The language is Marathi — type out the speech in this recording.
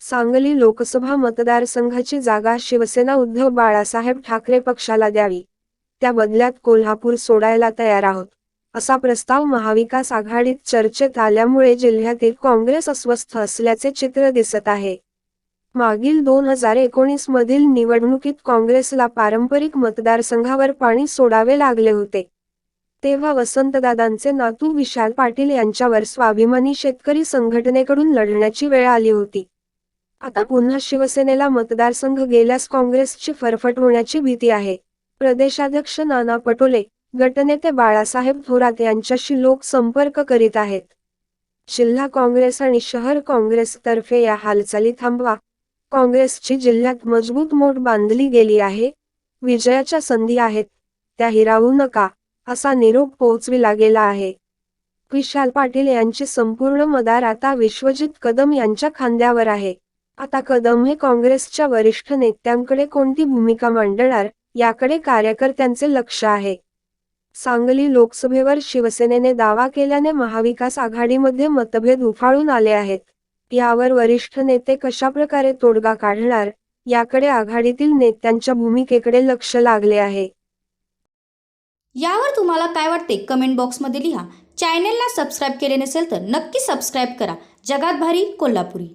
सांगली लोकसभा मतदारसंघाची जागा शिवसेना उद्धव बाळासाहेब ठाकरे पक्षाला द्यावी. त्या बदल्यात कोल्हापूर सोडायला तयार आहोत. असा प्रस्ताव महाविकास आघाडीत चर्चेत आल्यामुळे जिल्ह्यातील काँग्रेस अस्वस्थ असल्याचे चित्र दिसत आहे. मागील दोन हजार एकोणीस मधील निवडणुकीत काँग्रेसला पारंपरिक मतदारसंघावर पाणी सोडावे लागले होते. तेव्हा वसंतदादांचे नातू विशाल पाटील यांच्यावर स्वाभिमानी शेतकरी संघटनेकडून लढण्याची वेळ आली होती. आता पुन्हा शिवसेनेला मतदारसंघ गेल्यास काँग्रेसची फरफट होण्याची भीती आहे. प्रदेशाध्यक्ष नाना पटोले गटनेते बाळासाहेब थोरात यांच्याशी लोक संपर्क करीत आहेत. जिल्हा काँग्रेस आणि शहर काँग्रेसतर्फे या हालचाली थांबवा. काँग्रेसची जिल्ह्यात मजबूत मोठ बांधली गेली आहे. विजयाच्या संधी आहेत. त्या हिरावू नका असा निरोप पोहोचविला गेला आहे. विशाल पाटील यांची संपूर्ण मदार आता विश्वजित कदम यांच्या खांद्यावर आहे. आता कदम हे काँग्रेसच्या वरिष्ठ नेत्यांकडे कोणती भूमिका मांडणार याकडे कार्यकर्त्यांचे लक्ष आहे. सांगली लोकसभेवर शिवसेनेने दावा केल्याने महाविकास आघाडीमध्ये मतभेद उफाळून आले आहेत. यावर वरिष्ठ नेते कशाप्रकारे तोडगा काढणार याकडे आघाडीतील नेत्यांच्या भूमिकेकडे लक्ष लागले आहे. यावर तुम्हाला काय वाटते कमेंट बॉक्समध्ये लिहा. चॅनेलला सबस्क्राईब केले नसेल तर नक्की सबस्क्राईब करा. जगात भारी कोल्हापुरी.